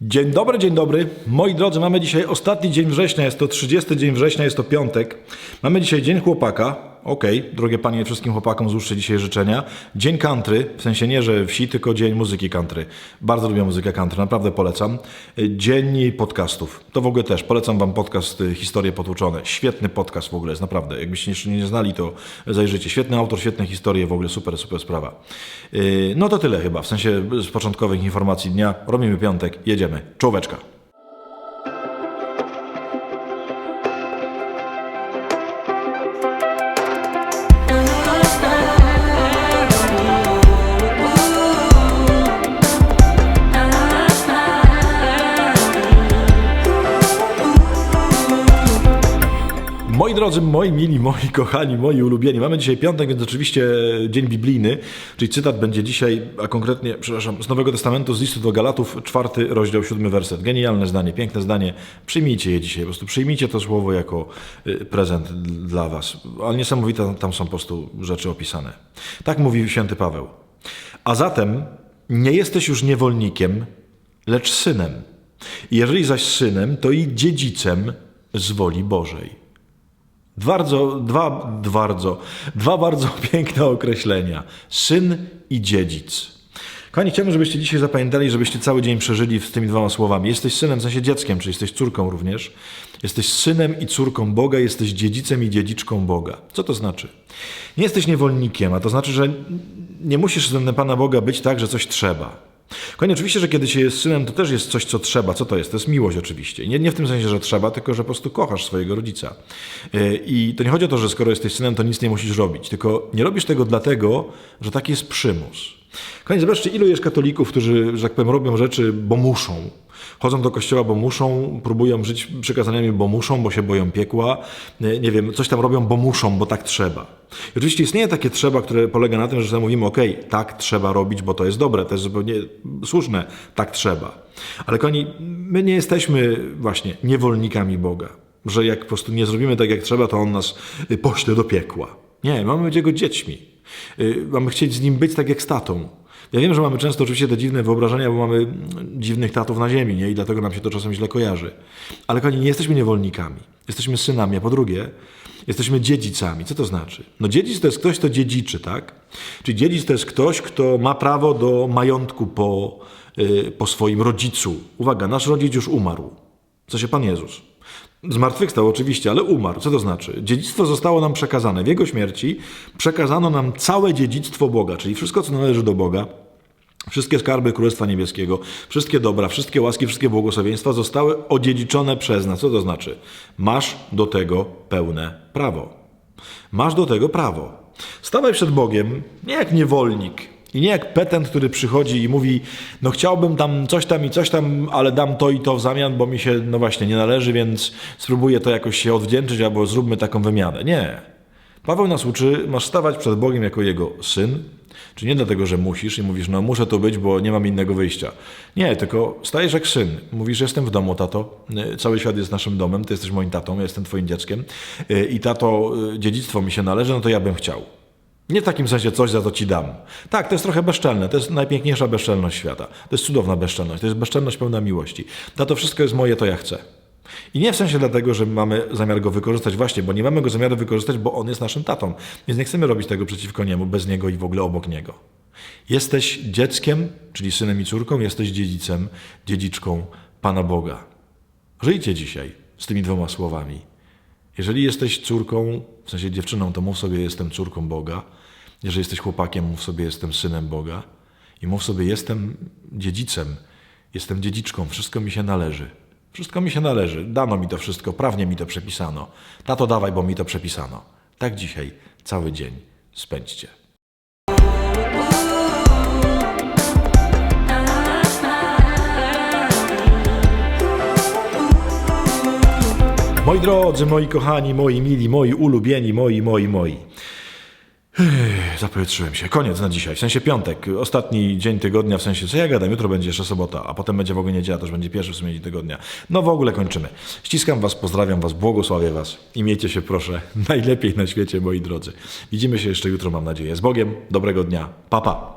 Dzień dobry, dzień dobry. Moi drodzy, mamy dzisiaj ostatni dzień września, jest to 30 dzień września, jest to piątek. Mamy dzisiaj Dzień Chłopaka. Okej, drogie panie, wszystkim chłopakom złóżcie dzisiaj życzenia. Dzień country, w sensie nie, że wsi, tylko dzień muzyki country. Bardzo lubię muzykę country, naprawdę polecam. Dzień podcastów. To w ogóle też, polecam wam podcast y, Historie Potłuczone. Świetny podcast w ogóle jest, naprawdę. Jakbyście jeszcze nie znali, to zajrzyjcie. Świetny autor, świetne historie, w ogóle super, super sprawa. Yy, No to tyle chyba, w sensie z początkowych informacji dnia. Robimy piątek, jedziemy. Czołóweczka. Moi drodzy, moi mili, moi kochani, moi ulubieni, mamy dzisiaj piątek, więc oczywiście dzień biblijny, czyli cytat będzie dzisiaj, a konkretnie, przepraszam, z Nowego Testamentu, z listu do Galatów, czwarty rozdział, siódmy werset. Genialne zdanie, piękne zdanie. Przyjmijcie je dzisiaj, po prostu przyjmijcie to słowo jako y, prezent dla was. Ale niesamowite tam są po prostu rzeczy opisane. Tak mówi święty Paweł. A zatem nie jesteś już niewolnikiem, lecz synem. Jeżeli zaś synem, to i dziedzicem z woli Bożej. Bardzo, dwa, bardzo, dwa bardzo piękne określenia. Syn i dziedzic. Kochani, chciałbym, żebyście dzisiaj zapamiętali, żebyście cały dzień przeżyli z tymi dwoma słowami. Jesteś synem, w sensie dzieckiem, czyli jesteś córką również. Jesteś synem i córką Boga, jesteś dziedzicem i dziedziczką Boga. Co to znaczy? Nie jesteś niewolnikiem, a to znaczy, że nie musisz względem Pana Boga być tak, że coś trzeba. Kochani, oczywiście, że kiedy się jest synem, to też jest coś, co trzeba. Co to jest? To jest miłość oczywiście. Nie, nie w tym sensie, że trzeba, tylko że po prostu kochasz swojego rodzica. Yy, I to nie chodzi o to, że skoro jesteś synem, to nic nie musisz robić. Tylko nie robisz tego dlatego, że taki jest przymus. Kochani, zobaczcie, ilu jest katolików, którzy, że tak powiem, robią rzeczy, bo muszą. Chodzą do kościoła, bo muszą, próbują żyć przykazaniami, bo muszą, bo się boją piekła. Nie, wiem, coś tam robią, bo muszą, bo tak trzeba. I oczywiście istnieje takie trzeba, które polega na tym, że mówimy, ok, tak trzeba robić, bo to jest dobre, to jest zupełnie słuszne, tak trzeba. Ale kochani, my nie jesteśmy właśnie niewolnikami Boga. Że jak po prostu nie zrobimy tak, jak trzeba, to On nas pośle do piekła. Nie, mamy być Jego dziećmi. Y, Mamy chcieć z Nim być tak jak z tatą. Ja wiem, że mamy często oczywiście te dziwne wyobrażenia, bo mamy dziwnych tatów na ziemi, nie? I dlatego nam się to czasem źle kojarzy. Ale kochani, nie jesteśmy niewolnikami. Jesteśmy synami, a po drugie, jesteśmy dziedzicami. Co to znaczy? No dziedzic to jest ktoś, kto dziedziczy, tak? Czyli dziedzic to jest ktoś, kto ma prawo do majątku po, y, po swoim rodzicu. Uwaga, nasz rodzic już umarł. Co się Pan Jezus? Zmartwychwstał oczywiście, ale umarł. Co to znaczy? Dziedzictwo zostało nam przekazane. W Jego śmierci przekazano nam całe dziedzictwo Boga, czyli wszystko, co należy do Boga, Wszystkie skarby Królestwa Niebieskiego, wszystkie dobra, wszystkie łaski, wszystkie błogosławieństwa zostały odziedziczone przez nas. Co to znaczy? Masz do tego pełne prawo. Masz do tego prawo. Stawaj przed Bogiem nie jak niewolnik i nie jak petent, który przychodzi i mówi: No, chciałbym tam coś tam i coś tam, ale dam to i to w zamian, bo mi się, no właśnie, nie należy, więc spróbuję to jakoś się odwdzięczyć albo zróbmy taką wymianę. Nie. Paweł nas uczy, masz stawać przed Bogiem jako jego syn, czy nie dlatego, że musisz i mówisz, no muszę tu być, bo nie mam innego wyjścia. Nie, tylko stajesz jak syn. Mówisz, jestem w domu, tato. Cały świat jest naszym domem, ty jesteś moim tatą, ja jestem twoim dzieckiem. Y, I tato, y, dziedzictwo mi się należy, no to ja bym chciał. Nie w takim sensie coś za to ci dam. Tak, to jest trochę bezczelne. To jest najpiękniejsza bezczelność świata. To jest cudowna bezczelność. To jest bezczelność pełna miłości. Tato, wszystko jest moje, to ja chcę. I nie w sensie dlatego, że mamy zamiar go wykorzystać, właśnie, bo nie mamy go zamiaru wykorzystać, bo on jest naszym tatą. Więc nie chcemy robić tego przeciwko niemu, bez niego i w ogóle obok niego. Jesteś dzieckiem, czyli synem i córką, jesteś dziedzicem, dziedziczką Pana Boga. Żyjcie dzisiaj z tymi dwoma słowami. Jeżeli jesteś córką, w sensie dziewczyną, to mów sobie jestem córką Boga. Jeżeli jesteś chłopakiem, mów sobie jestem synem Boga. I mów sobie jestem dziedzicem, jestem dziedziczką, wszystko mi się należy. Wszystko mi się należy. Dano mi to wszystko, prawnie mi to przepisano. Tato dawaj, bo mi to przepisano. Tak dzisiaj cały dzień spędźcie. Moi drodzy, moi kochani, moi mili, moi ulubieni, moi, moi, moi. Zapowietrzyłem się. Koniec na dzisiaj. W sensie piątek. Ostatni dzień tygodnia, w sensie, co ja gadam, jutro będzie jeszcze sobota, a potem będzie w ogóle niedziela, już będzie pierwszy w sumie dzień tygodnia. No w ogóle kończymy. Ściskam was, pozdrawiam was, błogosławię was i miejcie się proszę najlepiej na świecie, moi drodzy. Widzimy się jeszcze jutro, mam nadzieję. Z Bogiem, dobrego dnia. Pa, pa.